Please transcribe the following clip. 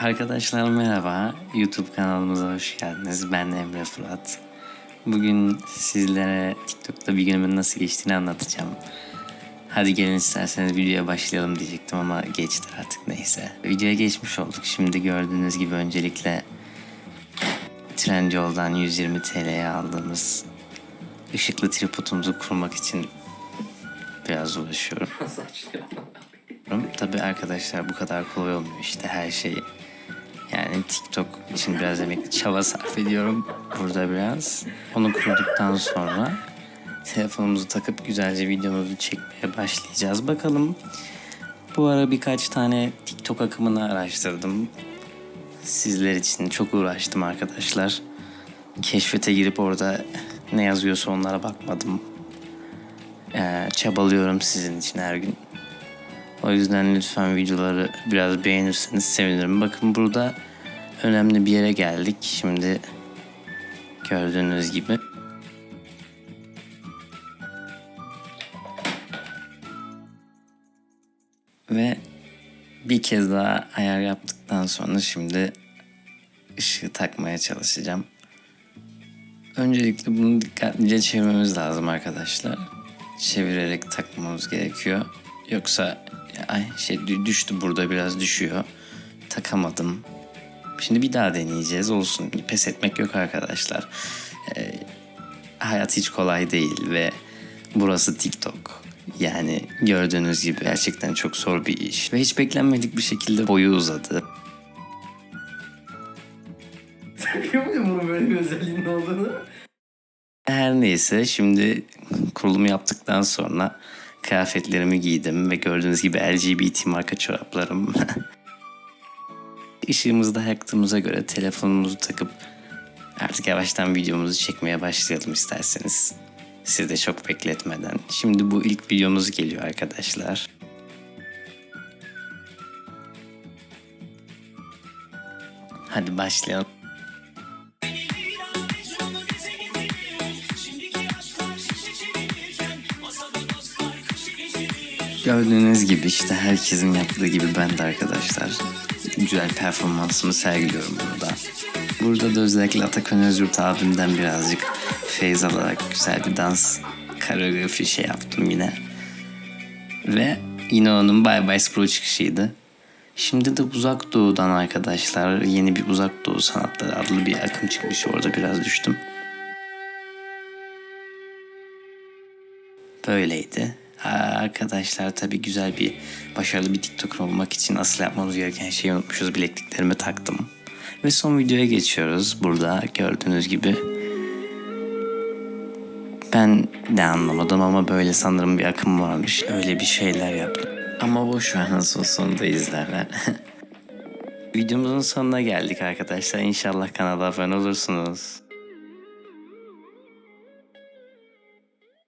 Arkadaşlar merhaba. YouTube kanalımıza hoş geldiniz. Ben Emre Fırat. Bugün sizlere TikTok'ta bir günümün nasıl geçtiğini anlatacağım. Hadi gelin isterseniz videoya başlayalım diyecektim ama geçti artık neyse. Videoya geçmiş olduk. Şimdi gördüğünüz gibi öncelikle Trendyol'dan 120 TL'ye aldığımız ışıklı tripodumuzu kurmak için biraz uğraşıyorum. Tabii arkadaşlar bu kadar kolay olmuyor işte her şey. Yani TikTok için biraz emek çaba sarf ediyorum burada biraz. Onu kurduktan sonra telefonumuzu takıp güzelce videomuzu çekmeye başlayacağız. Bakalım bu ara birkaç tane TikTok akımını araştırdım. Sizler için çok uğraştım arkadaşlar. Keşfete girip orada ne yazıyorsa onlara bakmadım. Ee, çabalıyorum sizin için her gün. O yüzden lütfen videoları biraz beğenirseniz sevinirim. Bakın burada önemli bir yere geldik. Şimdi gördüğünüz gibi. Ve bir kez daha ayar yaptıktan sonra şimdi ışığı takmaya çalışacağım. Öncelikle bunu dikkatlice çevirmemiz lazım arkadaşlar. Çevirerek takmamız gerekiyor. Yoksa ay şey dü- düştü burada biraz düşüyor. Takamadım. Şimdi bir daha deneyeceğiz olsun. Pes etmek yok arkadaşlar. Ee, hayat hiç kolay değil ve burası TikTok. Yani gördüğünüz gibi gerçekten çok zor bir iş. Ve hiç beklenmedik bir şekilde boyu uzadı. Biliyor muydun bunun böyle bir özelliğinin olduğunu? Her neyse şimdi kurulumu yaptıktan sonra kıyafetlerimi giydim ve gördüğünüz gibi LGBT marka çoraplarım. Işığımızı da yaktığımıza göre telefonumuzu takıp artık yavaştan videomuzu çekmeye başlayalım isterseniz. Siz de çok bekletmeden. Şimdi bu ilk videomuz geliyor arkadaşlar. Hadi başlayalım. Gördüğünüz gibi işte herkesin yaptığı gibi ben de arkadaşlar güzel performansımı sergiliyorum burada. Burada da özellikle Atakan Özgürt abimden birazcık feyz alarak güzel bir dans koreografi şey yaptım yine. Ve yine onun Bye Bye Pro çıkışıydı. Şimdi de Uzak Doğu'dan arkadaşlar yeni bir Uzak Doğu sanatları adlı bir akım çıkmış orada biraz düştüm. böyleydi. Aa, Arkadaşlar tabii güzel bir, başarılı bir TikToker olmak için asıl yapmamız gereken şeyi unutmuşuz. Bilekliklerimi taktım. Ve son videoya geçiyoruz. Burada gördüğünüz gibi. Ben de anlamadım ama böyle sanırım bir akım varmış. Öyle bir şeyler yaptım. Ama boş ver nasıl olsa onu da izlerler. Videomuzun sonuna geldik arkadaşlar. İnşallah kanala abone olursunuz.